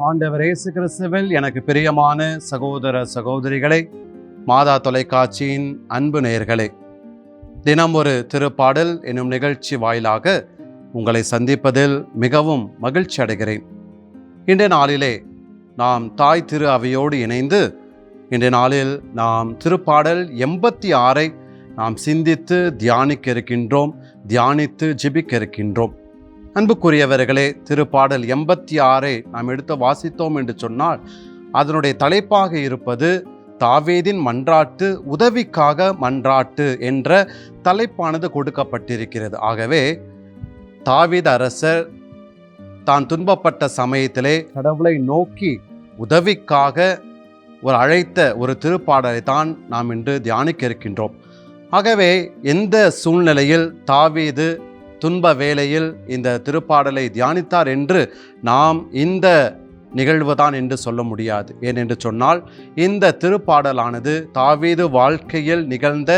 ஆண்டவர் இயேசு கிறிஸ்துவில் எனக்கு பிரியமான சகோதர சகோதரிகளே மாதா தொலைக்காட்சியின் அன்பு நேயர்களே தினம் ஒரு திருப்பாடல் என்னும் நிகழ்ச்சி வாயிலாக உங்களை சந்திப்பதில் மிகவும் மகிழ்ச்சி அடைகிறேன். இன்றைய நாளிலே நாம் தாய் திரு அவையோடு இணைந்து இன்றைய நாளில் நாம் திருப்பாடல் எண்பத்தி ஆறை நாம் சிந்தித்து தியானிக்க இருக்கின்றோம் தியானித்து ஜிபிக்க இருக்கின்றோம். அன்புக்குரியவர்களே திருப்பாடல் எண்பத்தி ஆறை நாம் எடுத்து வாசித்தோம் என்று சொன்னால் அதனுடைய தலைப்பாக இருப்பது தாவேதின் மன்றாட்டு உதவிக்காக மன்றாட்டு என்ற தலைப்பானது கொடுக்கப்பட்டிருக்கிறது. ஆகவே தாவீத அரசர் தான் துன்பப்பட்ட சமயத்திலே கடவுளை நோக்கி உதவிக்காக ஒரு அழைத்த ஒரு திருப்பாடலை தான் நாம் இன்று தியானிக்க இருக்கின்றோம். ஆகவே எந்த சூழ்நிலையில் தாவீது துன்ப வேளையில் இந்த திருப்பாடலை தியானித்தார் என்று நாம் இந்த நிகழ்வுதான் என்று சொல்ல முடியாது. ஏனென்று சொன்னால் இந்த திருப்பாடலானது தாவீது வாழ்க்கையில் நிகழ்ந்த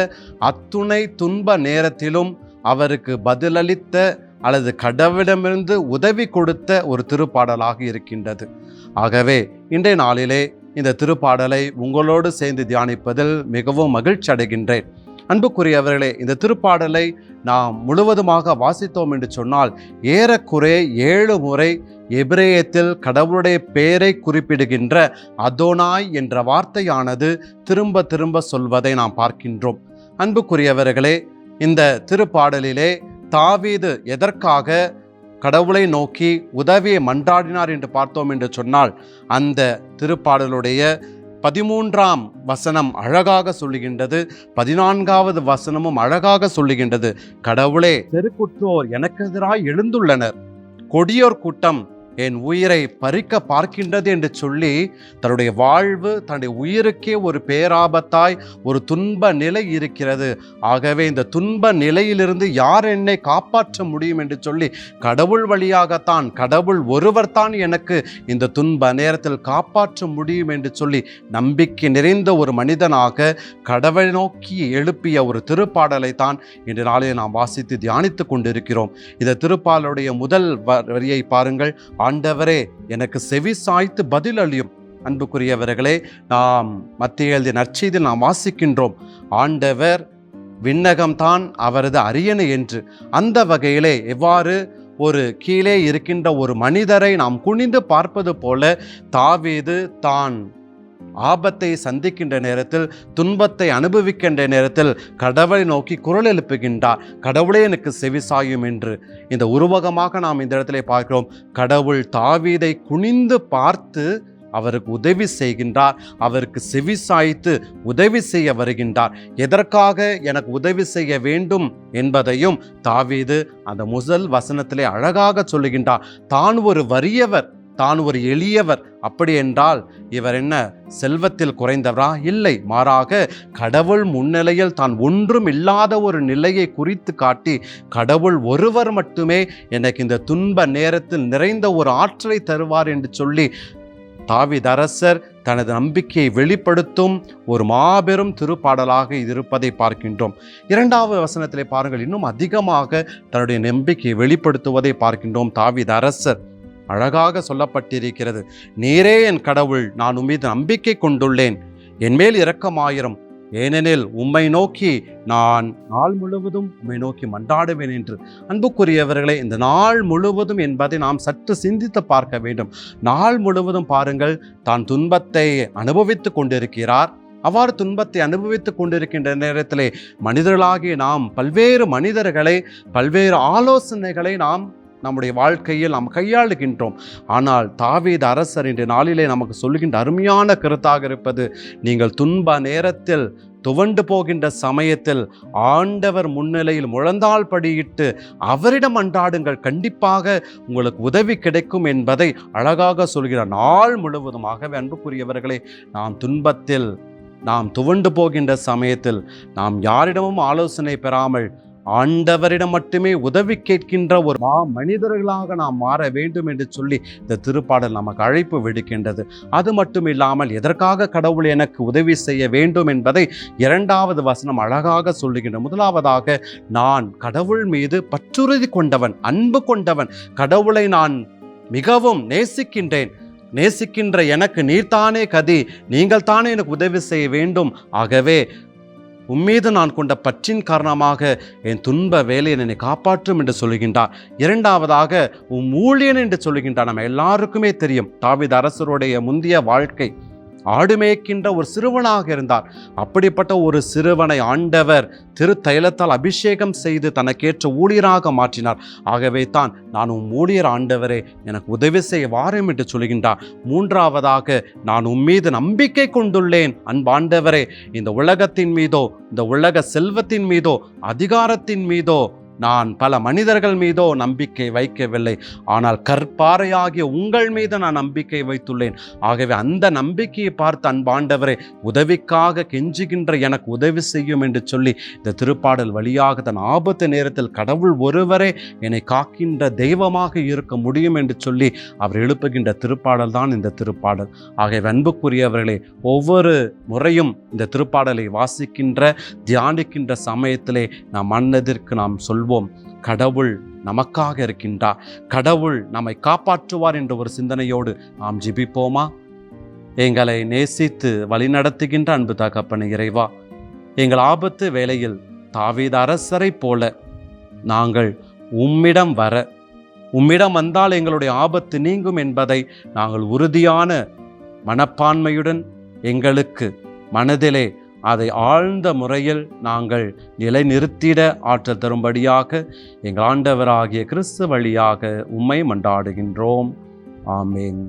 அத்துணை துன்ப நேரத்திலும் அவருக்கு பதிலளித்த அல்லது கடவுளிடமிருந்து உதவி கொடுத்த ஒரு திருப்பாடலாக இருக்கின்றது. ஆகவே இன்றைய நாளிலே இந்த திருப்பாடலை உங்களோடு சேர்ந்து தியானிப்பதில் மிகவும் மகிழ்ச்சி அடைகின்றேன் அன்புக்குரியவர்களே இந்த திருப்பாடலை நாம் முழுவதுமாக வாசித்தோம் என்று சொன்னால் ஏறக்குறைய ஏழு முறை எபிரேயத்தில் கடவுளுடைய பெயரை குறிப்பிடுகின்ற அதோனாய் என்ற வார்த்தையானது திரும்ப திரும்ப சொல்வதை நாம் பார்க்கின்றோம். அன்புக்குரியவர்களே இந்த திருப்பாடலிலே தாவீது எதற்காக கடவுளை நோக்கி உதவியை மன்றாடினார் என்று பார்த்தோம் என்று சொன்னால் அந்த திருப்பாடலுடைய பதிமூன்றாம் வசனம் அழகாக சொல்லுகின்றது. பதினான்காவது வசனமும் அழகாக சொல்லுகின்றது. கடவுளே தெருக்குற்றோர் எனக்கு எதிராய் எழுந்துள்ளனர். கொடியோர் கூட்டம் என் உயிரை பறிக்க பார்க்கின்றது என்று சொல்லி தன்னுடைய வாழ்வு தன்னுடைய உயிருக்கே ஒரு பேராபத்தாய் ஒரு துன்ப நிலை இருக்கிறது. ஆகவே இந்த துன்ப நிலையிலிருந்து யார் என்னை காப்பாற்ற முடியும் என்று சொல்லி கடவுள் வழியாகத்தான் கடவுள் ஒருவர் தான் எனக்கு இந்த துன்ப நேரத்தில் காப்பாற்ற முடியும் என்று சொல்லி நம்பிக்கை நிறைந்த ஒரு மனிதனாக கடவுளை நோக்கி எழுப்பிய ஒரு திருப்பாடலை தான் இன்று நாளில் நாம் வாசித்து தியானித்து கொண்டிருக்கிறோம். இந்த திருப்பாலுடைய முதல் வரியை பாருங்கள். ஆண்டவரே எனக்கு செவி சாய்த்து பதில் அளியும். அன்புக்குரியவர்களே நாம் மத்திய எழுதிய நற்செய்தியில் நாம் வாசிக்கின்றோம். ஆண்டவர் விண்ணகம்தான் அவரது அரியணை என்று. அந்த வகையிலே எவ்வாறு ஒரு கீழே இருக்கின்ற ஒரு மனிதரை நாம் குனிந்து பார்ப்பது போல தாவீது தான் ஆபத்தை சந்திக்கின்ற நேரத்தில் துன்பத்தை அனுபவிக்கின்ற நேரத்தில் கடவுளை நோக்கி குரல் எழுப்புகின்றார். கடவுளே எனக்கு செவிசாயும் என்று. இந்த உருவகமாக நாம் இந்த இடத்துல பார்க்கிறோம். கடவுள் தாவீதை குனிந்து பார்த்து அவருக்கு உதவி செய்கின்றார். அவருக்கு செவி சாய்த்து உதவி செய்ய வருகின்றார். எதற்காக எனக்கு உதவி செய்ய வேண்டும் என்பதையும் தாவீது அந்த முதல் வசனத்திலே அழகாக சொல்லுகின்றார். தான் ஒரு வறியவர் தான் ஒரு எளியவர். அப்படி என்றால் இவர் என்ன? செல்வத்தில் குறைந்தவரா? இல்லை. மாறாக கடவுள் முன்னிலையில் தான் ஒன்றும் இல்லாத ஒரு நிலையை குறித்து காட்டி கடவுள் ஒருவர் மட்டுமே எனக்கு இந்த துன்ப நேரத்தில் நிறைந்த ஒரு ஆற்றலை தருவார் என்று சொல்லி தாவிதரசர் தனது நம்பிக்கையை வெளிப்படுத்தும் ஒரு மாபெரும் திருப்பாடலாக இது இருப்பதை பார்க்கின்றோம். இரண்டாவது வசனத்திலே பாருங்கள் இன்னும் அதிகமாக தன்னுடைய நம்பிக்கையை வெளிப்படுத்துவதை பார்க்கின்றோம் தாவிதரசர் அழகாக சொல்லப்பட்டிருக்கிறது. நீரே என் கடவுள் நான் உம்மீது நம்பிக்கை கொண்டுள்ளேன். என்மேல் இரக்கமாயிரம். ஏனெனில் உம்மை நோக்கி நான் நாள் முழுவதும் உம்மை நோக்கி மன்றாடுவேன் என்று. அன்புக்குரியவர்களே இந்த நாள் முழுவதும் என்பதை நாம் சற்று சிந்தித்து பார்க்க வேண்டும். நாள் முழுவதும் பாருங்கள் தான் துன்பத்தை அனுபவித்து கொண்டிருக்கிறார். அவ்வாறு துன்பத்தை அனுபவித்துக் கொண்டிருக்கின்ற நேரத்திலே மனிதர்களாகி நாம் பல்வேறு மனிதர்களை பல்வேறு ஆலோசனைகளை நாம் நம்முடைய வாழ்க்கையில் நாம் கையாளுகின்றோம். ஆனால் தாவீது அரசர் இன்று நாளிலே நமக்கு சொல்லுகின்ற அருமையான கருத்தாக இருப்பது நீங்கள் துன்ப நேரத்தில் துவண்டு போகின்ற சமயத்தில் ஆண்டவர் முன்னிலையில் முழந்தால் படியிட்டு அவரிடம் அன்றாடுங்கள் கண்டிப்பாக உங்களுக்கு உதவி கிடைக்கும் என்பதை அழகாக சொல்கிறார் நாள் முழுவதுமாகவே அன்புக்குரியவர்களே நாம் துன்பத்தில் நாம் துவண்டு போகின்ற சமயத்தில் நாம் யாரிடமும் ஆலோசனை பெறாமல் ஆண்டவரிடம் மட்டுமே உதவி கேட்கின்ற ஒரு மா மனிதர்களாக நாம் மாற வேண்டும் என்று சொல்லி இந்த திருப்பாடல் நமக்கு அழைப்பு விடுக்கின்றது. அது மட்டும் இல்லாமல் எதற்காக கடவுள் எனக்கு உதவி செய்ய வேண்டும் என்பதை இரண்டாவது வசனம் அழகாக சொல்லுகின்ற முதலாவதாக நான் கடவுள் மீது பற்றுறுதி கொண்டவன் அன்பு கொண்டவன் கடவுளை நான் மிகவும் நேசிக்கின்றேன். நேசிக்கின்ற எனக்கு நீர்தானே கதி நீங்கள் தானே எனக்கு உதவி செய்ய வேண்டும். ஆகவே உம்மீது நான் கொண்ட பற்றின் காரணமாக என் துன்ப வேலையை என்னை காப்பாற்றும் என்று சொல்லுகின்றார். இரண்டாவதாக உம் ஊழியன் என்று சொல்லுகின்றார். நம்ம எல்லாருக்குமே தெரியும். தாவித அரசருடைய முந்திய வாழ்க்கை ஆடு மேய்க்கின்ற ஒரு சிறுவனாக இருந்தார். அப்படிப்பட்ட ஒரு சிறுவனை ஆண்டவர் திருத்தைலத்தால் அபிஷேகம் செய்து தனக்கேற்ற ஊழியராக மாற்றினார். ஆகவே தான் நான் உம் ஊழியர் ஆண்டவரே எனக்கு உதவி செய்ய வாரம் என்று சொல்கின்றார். மூன்றாவதாக நான் உம்மீது நம்பிக்கை கொண்டுள்ளேன். அன்பாண்டவரே இந்த உலகத்தின் மீதோ இந்த உலக செல்வத்தின் மீதோ அதிகாரத்தின் மீதோ நான் பல மனிதர்கள் மீதோ நம்பிக்கை வைக்கவில்லை. ஆனால் கற்பாறையாகிய உங்கள் மீது நான் நம்பிக்கை வைத்துள்ளேன். ஆகவே அந்த நம்பிக்கையை பார்த்து அன்பாண்டவரே உதவிக்காக கெஞ்சுகின்ற எனக்கு உதவி செய்யும் என்று சொல்லி இந்த திருப்பாடல் வழியாக தன் ஆபத்து நேரத்தில் கடவுள் ஒருவரே என்னை காக்கின்ற தெய்வமாக இருக்க முடியும் என்று சொல்லி அவர் எழுப்புகின்ற திருப்பாடல் தான் இந்த திருப்பாடல். ஆகவே அன்புக்குரியவர்களே ஒவ்வொரு முறையும் இந்த திருப்பாடலை வாசிக்கின்ற தியானிக்கின்ற சமயத்திலே நாம் மன்னதிற்கு நாம் சொல்வோம். கடவுள் நமக்காக இருக்கின்றார். கடவுள் நம்மை காப்பாற்றுவார் என்ற ஒரு சிந்தனையோடு நாம் ஜிபிப்போமா? எங்களை நேசித்து வழிநடத்துகின்ற அன்பு தகப்பன இறைவா எங்கள் ஆபத்து வேளையில் தாவீத அரசரை போல நாங்கள் உம்மிடம் வர உம்மிடம் வந்தால் எங்களுடைய ஆபத்து நீங்கும் என்பதை நாங்கள் உறுதியான மனப்பான்மையுடன் எங்களுக்கு மனதிலே அதை ஆழ்ந்த முறையில் நாங்கள் நிலைநிறுத்திட ஆற்றல் தரும்படியாக எங்கள் ஆண்டவராகிய கிறிஸ்து வழியாக உம்மை மண்டாடுகின்றோம் ஆமேன்.